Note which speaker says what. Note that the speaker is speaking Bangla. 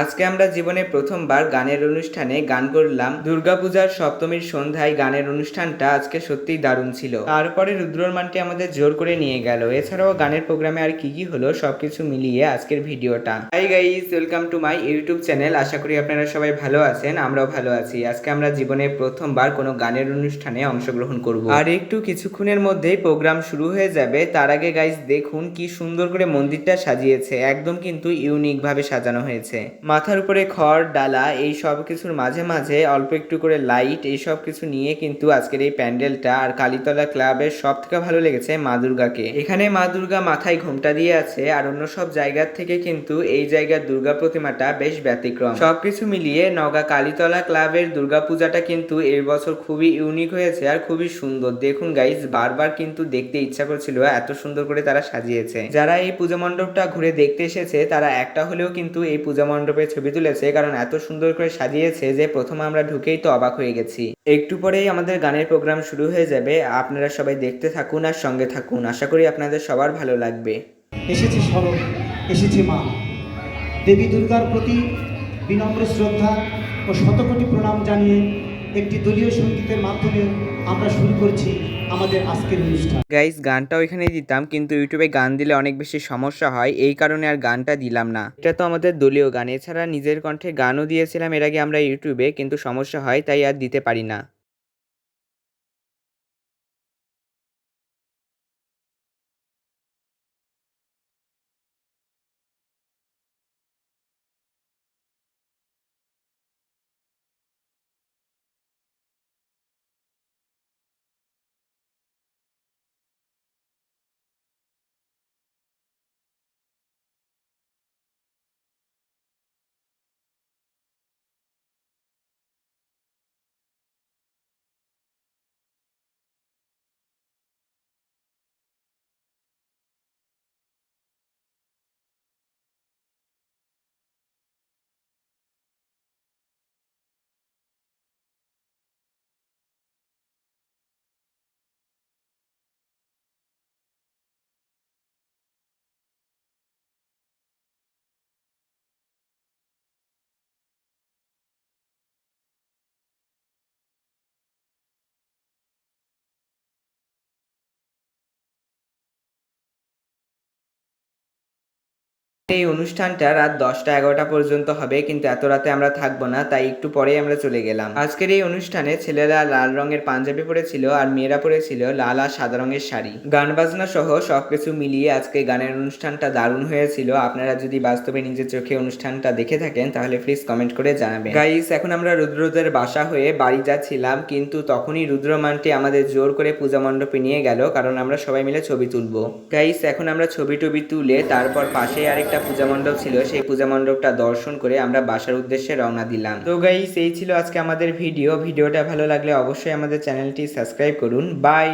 Speaker 1: আজকে আমরা জীবনে প্রথমবার গানের অনুষ্ঠানে গান করলাম। দুর্গাপূজার সপ্তমীর সন্ধ্যায় গানের অনুষ্ঠানটা আজকে সত্যিই দারুণ ছিল। তারপরে রুদ্রমানটি আমাদের জোর করে নিয়ে গেল। এছাড়াও গানের প্রোগ্রামে আর কি কি হলো সবকিছু মিলিয়ে আজকের ভিডিওটা। Hi guys welcome to my YouTube channel আশা করি আপনারা সবাই ভালো আছেন, আমরাও ভালো আছি। আজকে আমরা জীবনে প্রথমবার কোনো গানের অনুষ্ঠানে অংশগ্রহণ করব। আর একটু কিছুক্ষণের মধ্যেই প্রোগ্রাম শুরু হয়ে যাবে। তার আগে গাইস দেখুন কি সুন্দর করে মন্দিরটা সাজিয়েছে। একদম কিন্তু ইউনিক ভাবে সাজানো হয়েছে। মাথার উপরে খড়, ডালা এই সব কিছুর মাঝে মাঝে অল্প একটু করে লাইট এই সব কিছু নিয়ে কিন্তু আজকের এই প্যান্ডেলটা আর কালীতলা ক্লাবের সব থেকে ভালো লেগেছে মা দুর্গাকে। এখানে মা দুর্গা মাথায় ঘোমটা দিয়ে আছে আর অন্য সব জায়গার থেকে কিন্তু এই জায়গার দুর্গা প্রতিমাটা বেশ ব্যতিক্রম। সবকিছু মিলিয়ে নগা কালীতলা ক্লাবের দুর্গাপূজাটা কিন্তু এই বছর খুবই ইউনিক হয়েছে আর খুবই সুন্দর। দেখুন গাইজ বারবার কিন্তু দেখতে ইচ্ছা করছিল এত সুন্দর করে তারা সাজিয়েছে। যারা এই পূজা মণ্ডপটা ঘুরে দেখতে এসেছে, তারা একটা হলেও কিন্তু এই পূজা মণ্ডপে ছবি তুলেছে, কারণ এত সুন্দর করে সাজিয়েছে যে প্রথম আমরা ঢুকেই তো অবাক হয়ে গেছি। একটু পরেই আমাদের গানের প্রোগ্রাম শুরু হয়ে যাবে, আপনারা সবাই দেখতে থাকুন আর সঙ্গে থাকুন। আশা করি আপনাদের সবার ভালো লাগবে।
Speaker 2: এসেছে স্মরণ, এসেছে মা। দেবী দুর্গার প্রতি বিনম্র শ্রদ্ধা ও শতকোটি প্রণাম জানিয়ে একটি দলীয় সঙ্গীতের মাধ্যমে আমরা শুরু করছি আমাদের আজকের অনুষ্ঠান।
Speaker 1: গাইস গানটা ওইখানে দিতাম, কিন্তু ইউটিউবে গান দিলে অনেক বেশি সমস্যা হয়, এই কারণে আর গানটা দিলাম না। এটা তো আমাদের দলীয় গান, এছাড়া নিজের কণ্ঠে গানও দিয়েছিলাম এর আগে আমরা ইউটিউবে, কিন্তু সমস্যা হয়, তাই আর দিতে পারি না। এই অনুষ্ঠানটা রাত দশটা, এগারোটা পর্যন্ত হবে, কিন্তু এত রাতে আমরা থাকব না, তাই একটু পরেই আমরা চলে গেলাম। আজকের এই অনুষ্ঠানে ছেলেরা লাল রঙের পাঞ্জাবি পরেছিল আর মেয়েরা পরেছিল লাল আর সাদা রঙের শাড়ি। গান বাজনা সহ সবকিছু মিলিয়ে আজকে গানের অনুষ্ঠানটা দারুণ হয়েছিল। আপনারা যদি বাস্তবে নিজের চোখে অনুষ্ঠানটা দেখে থাকেন, তাহলে প্লিজ কমেন্ট করে জানাবেন। গাইস এখন আমরা রুদ্রদের বাসা হয়ে বাড়ি যাচ্ছিলাম, কিন্তু তখনই রুদ্রমানটি আমাদের জোর করে পূজা মণ্ডপে নিয়ে গেল, কারণ আমরা সবাই মিলে ছবি তুলবো। গাইস এখন আমরা ছবি টবি তুলে তারপর পাশে আরেকটা পূজা মণ্ডপ ছিল, সেই পূজা মণ্ডপটা দর্শন করে আমরা বাসার উদ্দেশ্যে রওনা দিলাম। তো গাইস এই ছিল আজকে আমাদের ভিডিও ভিডিওটা ভালো লাগলে অবশ্যই আমাদের চ্যানেলটি সাবস্ক্রাইব করুন। বাই